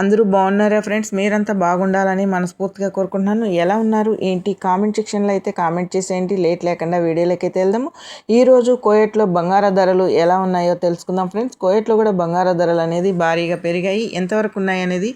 అందరూ బాగున్నారా ఫ్రెండ్స్? మీరంతా బాగుండాలని మనస్ఫూర్తిగా కోరుకుంటున్నాను. ఎలా ఉన్నారు? ఏంటి? కామెంట్ సెక్షన్లో అయితే కామెంట్ చేసేయండి. లేట్ లేకుండా వీడియోలోకి అయితే వెళ్దాము. ఈరోజు కోయట్లో బంగార ధరలు ఎలా ఉన్నాయో తెలుసుకుందాం ఫ్రెండ్స్. కోయట్లో కూడా బంగార ధరలు అనేది భారీగా పెరిగాయి. ఎంతవరకు ఉన్నాయి అనేది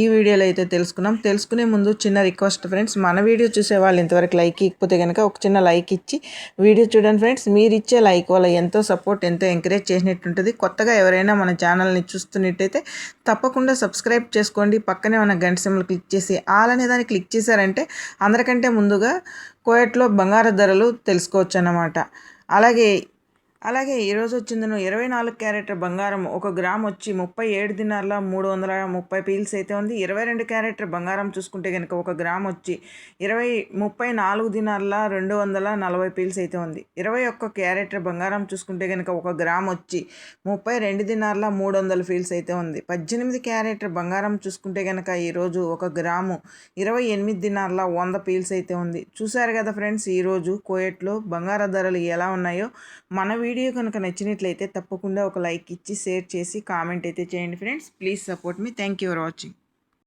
ఈ వీడియోలో అయితే తెలుసుకున్నాం తెలుసుకునే ముందు చిన్న రిక్వెస్ట్ ఫ్రెండ్స్. మన వీడియో చూసే వాళ్ళు ఇంతవరకు లైక్ ఇకపోతే కనుక ఒక చిన్న లైక్ ఇచ్చి వీడియో చూడండి ఫ్రెండ్స్. మీరు ఇచ్చే లైక్ వల్ల ఎంతో సపోర్ట్ ఎంతో ఎంకరేజ్ చేసినట్టుంటుంది. కొత్తగా ఎవరైనా మన ఛానల్ని చూస్తున్నట్టయితే తప్పకుండా సబ్స్క్రైబ్ సబ్స్క్రైబ్ చేసుకోండి. పక్కనే ఉన్న గంట సింబల్ క్లిక్ చేసి ఆల్ అనే దాన్ని క్లిక్ చేశారంటే అందరికంటే ముందుగా కోయట్లో బంగారు ధరలు తెలుసుకోవచ్చు అన్నమాట అలాగే అలాగే ఈరోజు వచ్చిందను ఇరవై నాలుగు క్యారెట్ బంగారం. ఒక గ్రామ్ వచ్చి ముప్పై ఏడు దినార్ల మూడు వందల ముప్పై పీల్స్ అయితే ఉంది. ఇరవై రెండు క్యారెట్ బంగారం చూసుకుంటే కనుక ఒక గ్రామ్ వచ్చి ఇరవై ముప్పై నాలుగు దినార్ల రెండు వందల నలభై పీల్స్ అయితే ఉంది. ఇరవై ఒక్క క్యారెట్ బంగారం చూసుకుంటే కనుక ఒక గ్రామ్ వచ్చి ముప్పై రెండు దినార్ల మూడు వందల పీల్స్ అయితే ఉంది. పద్దెనిమిది క్యారెట్ బంగారం చూసుకుంటే కనుక ఈరోజు ఒక గ్రాము ఇరవై ఎనిమిది దినార్ల వంద పీల్స్ అయితే ఉంది. చూశారు కదా ఫ్రెండ్స్ ఈరోజు కోయట్లో బంగార ధరలు ఎలా ఉన్నాయో? మన వీడియో కనుక నచ్చినట్లయితే తప్పకుండా ఒక లైక్ ఇచ్చి షేర్ చేసి కామెంట్ అయితే చేయండి friends. Please support me. Thank you for watching.